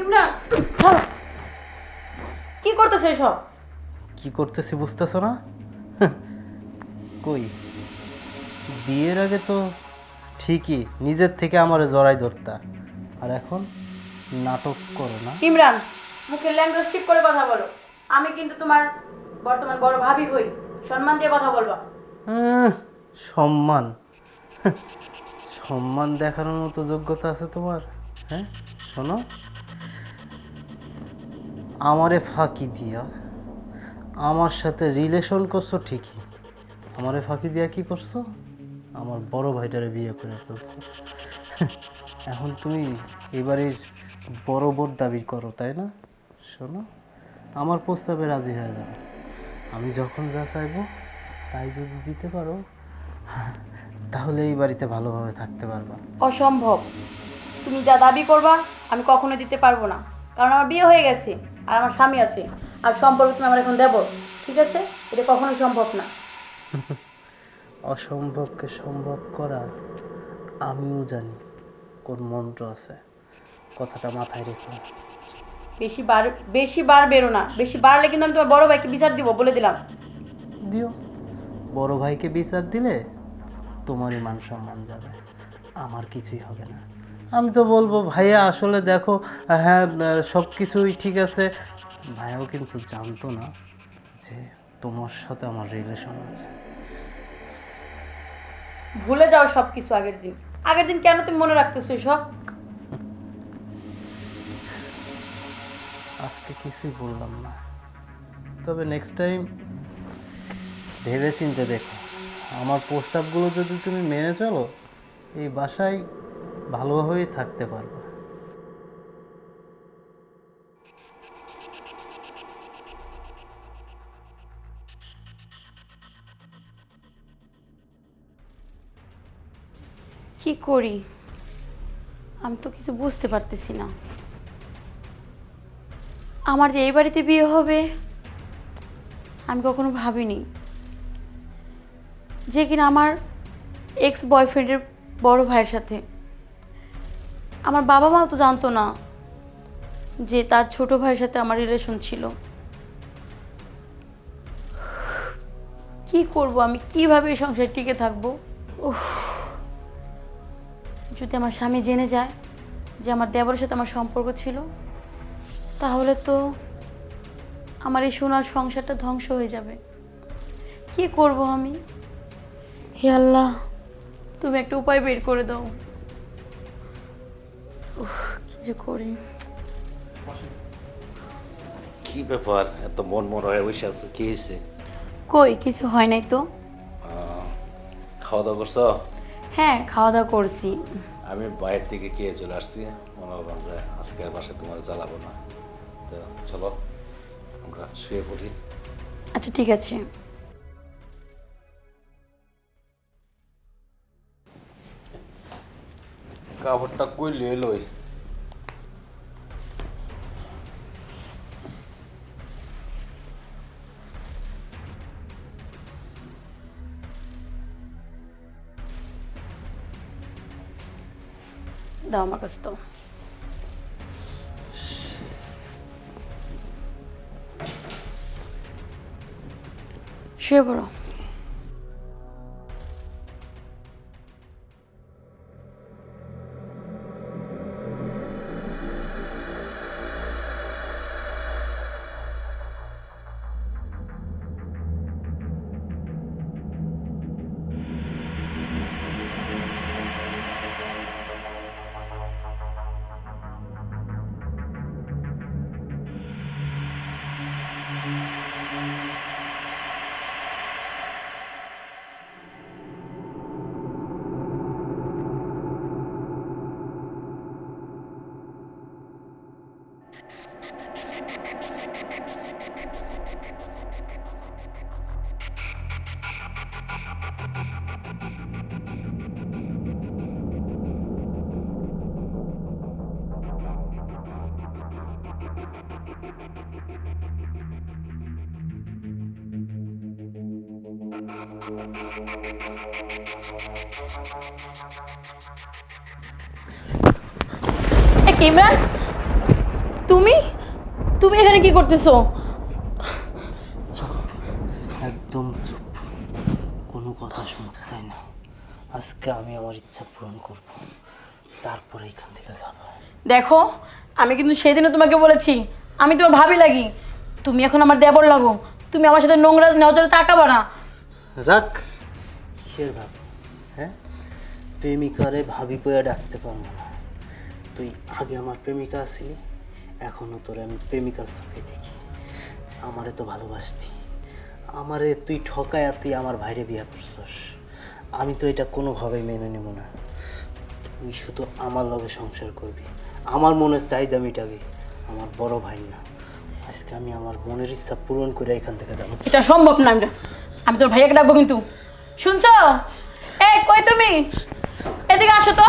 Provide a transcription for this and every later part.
ইমরান ছাড়ো। কি করতেছে সব কি করতেছি বুঝতেছো না? কই? বিয়ের আগে তো ঠিকই নিজের থেকে আমারে জড়াই ধরতা আর এখন নাটক করো না। ইমরান মুখের ল্যাঙ্গুয়েজ ঠিক করে কথা বলো। আমি কিন্তু তোমার বর্তমান বড় ভাবি হই। সম্মান দিয়ে কথা বলবা। সম্মান। সম্মান দেখানোর মতো যোগ্যতা আছে তোমার? হ্যাঁ শোনো। আমারে ফাঁকি দিয়া, আমার সাথে রিলেশন করছ ঠিকই, আমারে ফাঁকি দিয়া কি করছ? আমার বড় ভাইটারে বিয়ে করে ফেলছো। এখন তুমি এবারের বড় বোর দাবি করো, তাই না? শোনো, আমার প্রস্তাবে রাজি হয়ে যাবে। আমি যখন যা চাইব, তাই যদি দিতে পারো, তাহলে এই বাড়িতে ভালোভাবে থাকতে পারবা। অসম্ভব। তুমি যা দাবি করবা, আমি কখনো দিতে পারব না। কারণ আমার বিয়ে হয়ে গেছে। আর আমার স্বামী আছে। আর সম্পর্ক তুমি আমার এখন দেবো। ঠিক আছে? এটা কখনোই সম্ভব না। অসম্ভবকে সম্ভব করা আমিও জানি কোন মন্ত্র আছে। কথাটা মাথায় রেখে। বেশি বার বেশি বার বেরো না। বেশি বাড়লে কিন্তু আমি তোমার বড় ভাইকে বিচার দিব বলে দিলাম। দিও। বড় ভাইকে বিচার দিলে তোমারই মান সম্মান যাবে। আমার কিছুই হবে না। আমি তো বলব ভাইয়া আসলে দেখো হ্যাঁ সব কিছুই ঠিক আছে। ভাইয়াও কিন্তু জানতো না যে তোমার সাথে আমার রিলেশন আছে। ভুলে যাও সব কিছু আগের দিন। আগের দিন কেন তুমি মনে রাখতেছো সব আজকে কিছুই বললাম না। তবে নেক্সট টাইম ভেবে চিনতে দেখো আমার প্রস্তাবগুলো যদি তুমি মেনে চলো এই বাসায় ভালোভাবেই থাকতে পারবে। কি করি? আমি তো কিছু বুঝতে পারতেছি না। আমার যে এই বাড়িতে বিয়ে হবে, আমি কখনো ভাবিনি। যে কিনা আমার এক্স বয়ফ্রেন্ডের বড় ভাইয়ের সাথে। আমার বাবা মাও তো জানতো না যে তার ছোট ভাইয়ের সাথে আমার রিলেশন ছিল। কি করব আমি? কীভাবে এই সংসারে টিকে থাকব? যদি আমার স্বামী জেনে যায় যে আমার দেবরের সাথে আমার সম্পর্ক ছিল, তাহলে তো আমার এই সোনার সংসারটা ধ্বংস হয়ে যাবে। কি করব আমি? হে আল্লাহ, তুমি একটা উপায় বের করে দাও। কি যে করি? কি ব্যাপার? এত মন মরা হয়ে বসে আছো কি হয়েছে? কই কিছু হয় নাই তো? খাওয়া দাওয়া করছ? হ্যাঁ খাওয়া দাওয়া করছি। আমি বাইরের থেকে খেয়ে চলে আসছি? মনে হলাম যে আজকে বাসায় তোমার জ্বালাবো না। তো চলো আমরা শুয়ে পড়ি। আচ্ছা ঠিক আছে। কাপড়টা কই লই দাও আমার কাছে শুয়ে পড়ো। ইমরান তুমি? তুমি এখানে কি করতেছো? একদম চুপ। কোনো কথা শুনতে চাই না। আজকে আমি আমার ইচ্ছা পূরণ করব। তারপরে এখান থেকে যাব। দেখো আমি কিন্তু সেদিনও তোমাকে বলেছি আমি তোমার ভাবি লাগি। তুমি এখন আমার দেবর লাগো। তুমি আমার সাথে নোংরা নজরে তাকাবা না। রাখ। কিসের ভাবি? হ্যাঁ? প্রেমিকারে ভাবি কয়ে ডাকতে পারব না। তুই আগে আমার প্রেমিকা আসিলি এখনও তোরে আমি প্রেমিকার চোখে দেখি। আমারে তো ভালোবাসতি। আমারে তুই ঠকায় তুই আমার ভাইরে বিয়ে করছস। আমি তো এটা কোনোভাবেই মেনে নেব না। তুই শুধু আমার লগে সংসার করবি। আমার মনের চাহিদা মিটাবি। আমার বড় ভাই না আজকে আমি আমার মনের ইচ্ছা পূরণ করে এখান থেকে যাব। এটা সম্ভব না আমি আমি তোর ভাইয়াকে ডাকবো কিন্তু। শুনছো? এই কই তুমি? এদিকে আসো তো।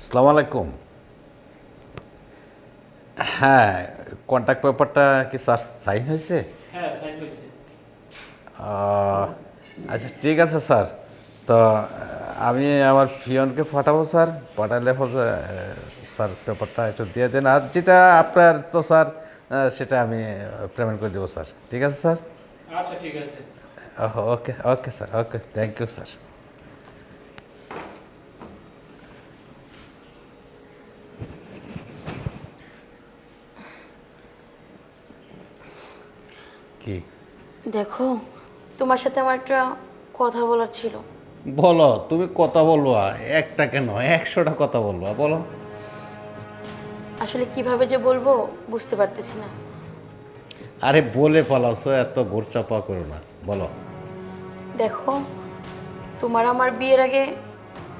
আসসালামু আলাইকুম। হ্যাঁ কন্ট্যাক্ট পেপারটা কি স্যার সাইন হয়েছে? হ্যাঁ সাইন হয়েছে। আচ্ছা ঠিক আছে স্যার তো আমি আমার ফিয়নকে পাঠাবো স্যার পাঠালে স্যার পেপারটা একটু দিয়ে দেন। আর যেটা আপনার তো স্যার সেটা আমি পেমেন্ট করে দেবো স্যার। ঠিক আছে স্যার? আচ্ছা ঠিক আছে। Okay okay sir okay thank you sir. কি? দেখো তোমার সাথে আমার একটা কথা বলার ছিল। বলো তুমি কথা বলবা। একটা কেন? একশোটা কথা বলবা বলো। আসলে কীভাবে যে বলব বুঝতে পারতেছি না। আরে বলে পালাওছো এত ঘুর চাপা করো না বলো। দেখো তোমার আমার বিয়ের আগে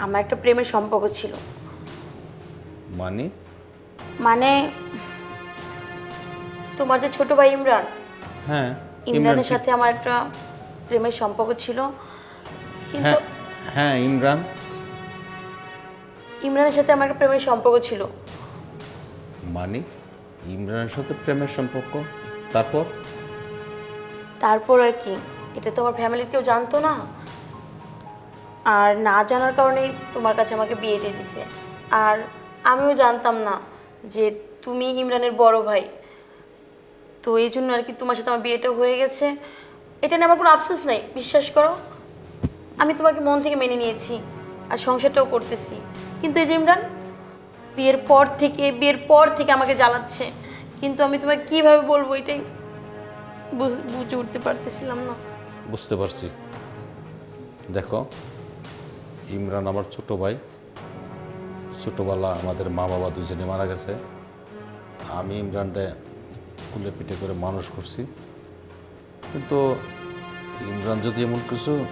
আমার একটা প্রেমের সম্পর্ক ছিল। মানি? মানে তোমার যে ছোট ভাই ইমরান হ্যাঁ ইমরানের সাথে আমার একটা প্রেমের সম্পর্ক ছিল। কিন্তু হ্যাঁ হ্যাঁ ইমরান। ইমরানের সাথে আমার একটা প্রেমের সম্পর্ক ছিল। মানি ইমরানের সাথে প্রেমের সম্পর্ক। তারপর? তারপর আর কি? এটা তো আমার ফ্যামিলির কেউ জানতো না। আর না জানার কারণেই তোমার কাছে আমাকে বিয়ে দিয়ে দিছে। আর আমিও জানতাম না যে তুমি ইমরানের বড় ভাই। তো এই জন্য আর কি তোমার সাথে আমার বিয়েটা হয়ে গেছে। এটা নিয়ে আমার কোনো আফসোস নেই, বিশ্বাস করো। আমি তোমাকে মন থেকে মেনে নিয়েছি আর সংসারটাও করতেছি। কিন্তু এই যে ইমরান বিয়ের পর থেকে, বিয়ের পর থেকে আমাকে জ্বালাচ্ছে। কিন্তু আমি তোমাকে কীভাবে বলব এটাই বুঝ- উঠতে পারতেছিলাম না। বুঝতে পারছি। দেখো, ইমরান আমার ছোট ভাই। ছোটোবেলা আমাদের মা বাবা দুজনে মারা গেছে। আমি ইমরানটা কুলে পিঠে করে মানুষ করছি। কিন্তু ইমরান যদি এমন কিছু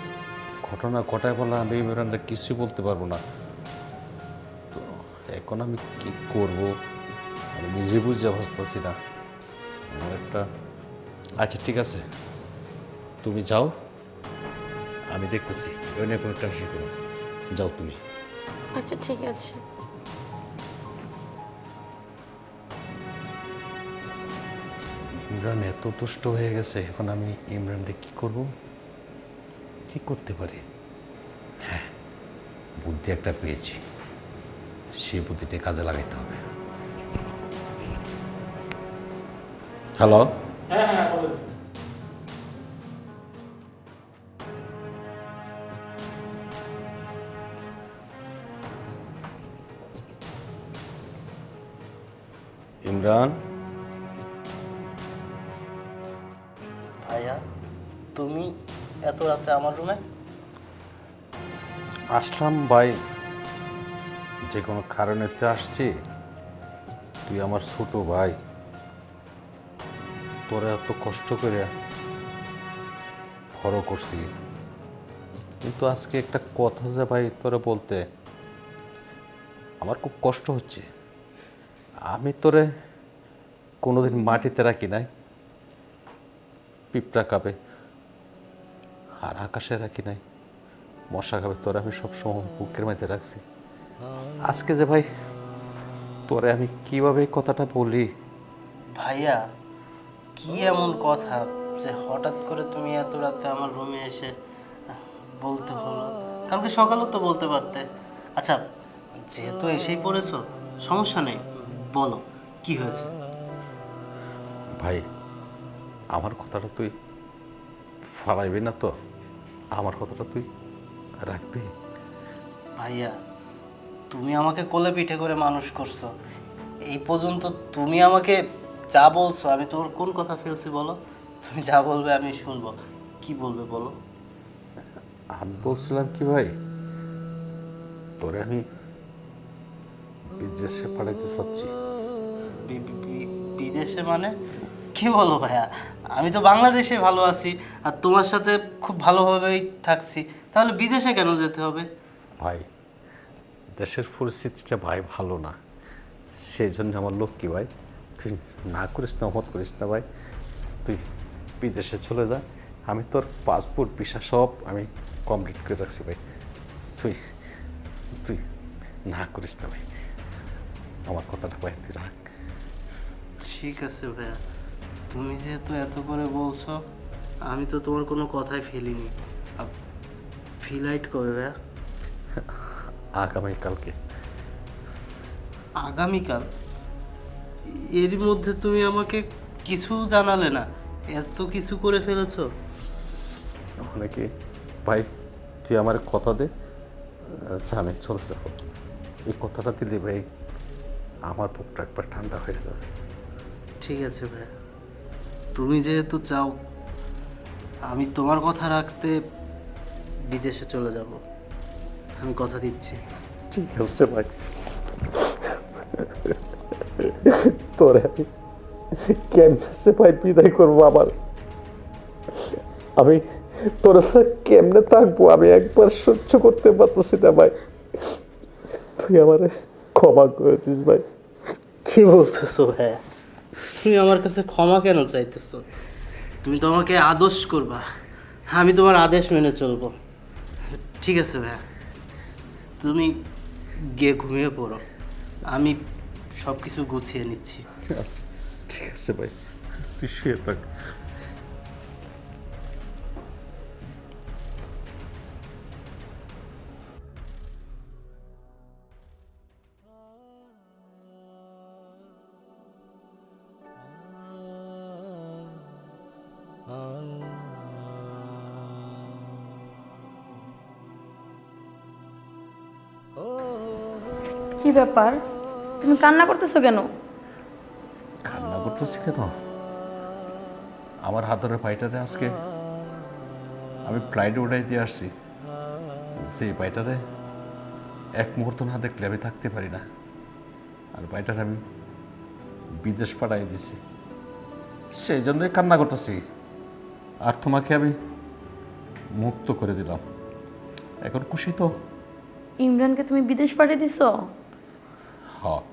ঘটনা ঘটায় বলা, আমি ইমরানটা কিছুই বলতে পারব না। তো এখন আমি কি করব? আমি নিজে বুঝতে পারছি না। আমার একটা আচ্ছা ঠিক আছে। তুমি যাও আমি দেখতেছি। ওই নিয়ে কোনো টেনশন করো যাও তুমি। আচ্ছা ঠিক আছে। ইমরান এত তুষ্ট হয়ে গেছে। এখন আমি ইমরানকে কি করব? কি করতে পারি? হ্যাঁ বুদ্ধি একটা পেয়েছি। সে বুদ্ধিটা কাজে লাগাইতে হবে। হ্যালো হ্যাঁ হ্যাঁ বলুন ইমরান? ভাইয়া তুমি এত রাতে আমার রুমে? আসলাম ভাই যে কোনো কারণেতে আসছি তুই আমার ছোট ভাই। তোরা এত কষ্ট করে বড় করছি। কিন্তু আজকে একটা কথা যে ভাই তোরা বলতে, আমার খুব কষ্ট হচ্ছে। আমি তোরে কোনোদিন মাটিতে রাখি নাই। পিঁপড়া খাবে, আর আকাশে রাখি নাই। মশা খাবে, তোরে আমি সবসময় বুকের মধ্যে রাখছি। আজকে যে ভাই তোরে আমি কীভাবে এই কথাটা বলি? ভাইয়া কি এমন কথা যে হঠাৎ করে তুমি এত রাতে আমার রুমে এসে বলতে হলো? কালকে সকালেও তো বলতে পারতে। আচ্ছা যেহেতু এসেই পড়েছো সমস্যা নেই। বলো কি হয়েছে? ভাই আমার কথাটা তুই ফালাইবি না তো? আমার কথাটা তুই রাখবি? ভাইয়া তুমি আমাকে কোলে পিঠে করে মানুষ করছ। এই পর্যন্ত তুমি আমাকে যা বলছো আমি তোমার কোন কথা ফেলছি বলো? তুমি যা বলবে আমি শুনব। কি বলবে বলো? আমি বলছিলাম কি ভাই? তোরে আমি বিদেশে পাঠাইতে চাচ্ছি। বিদেশে মানে? কি বলো ভাইয়া? আমি তো বাংলাদেশে ভালো আছি আর তোমার সাথে খুব ভালোভাবেই থাকছি। তাহলে বিদেশে কেন যেতে হবে? ভাই দেশের পরিস্থিতিটা ভাই ভালো না। সেই জন্য আমার লক্ষ্মী ভাই? তুই না করিস না মত করিস না ভাই। তুই বিদেশে চলে যা। আমি তোর পাসপোর্ট, ভিসা সব আমি কমপ্লিট করে রাখছি ভাই। তুই তুই না করিস না ভাই। আমার কথাটা ভাই তুই রাখ। ঠিক আছে ভাইয়া। তুমি যেহেতু এত করে বলছো, আমি তো তোমার কোনো কথাই ফেলিনি। ফিলাইট কবে ভাইয়া? আগামীকালকে। আগামীকাল? এর মধ্যে তুমি আমাকে কিছু জানালে না। এত কিছু করে ফেলেছো। মানে কি? ভাই তুই আমার কথা দে। আচ্ছা আমি চলে যাব। এই কথাটা দিলে ভাই আমার বুকটা একবার ঠান্ডা হয়ে যাবে। ঠিক আছে ভাইয়া। তুমি যেহেতু চাও আমি তোমার কথা রাখতে বিদেশে চলে যাব। আমি কথা দিচ্ছি। ঠিক আছে ভাই। তোরে আমি কেমনে ভাই বিদায় করব আবার? আমি তোর ছাড়া কেমনে থাকব? আমি একবার সহ্য করতে পারতেছি না ভাই। তুই আমারে ক্ষমা করে দিস ভাই। কি বলতেছো ভাইয়া তুমি আমার কাছে ক্ষমা কেন চাইতেছো? তুমি তো আমাকে আদেশ করবা। আমি তোমার আদেশ মেনে চলবো। ঠিক আছে ভাইয়া তুমি গিয়ে ঘুমিয়ে পড়ো। আমি সব কিছু গুছিয়ে নিচ্ছি। আচ্ছা ঠিক আছে ভাই। তুই শুয়ে থাক। ব্যাপার? তুমি কান্না করতেছো কেন? কান্না করতেছি কেন? আমার হাতের পাইটারে আজকে। আমি ফ্লাইটে উঠাই দিয়ে আসছি। সেই পাইটারে এক মুহূর্ত না দেখলে আমি থাকতে পারি না। আর পাইটারে আমি বিদেশ পাঠাই দিছি। সেই জন্যই কান্না করতেছি। আর তোমাকে আমি মুক্ত করে দিলাম। এখন খুশি তো? ইমরানকে তুমি বিদেশ পাঠিয়ে দিছো? হ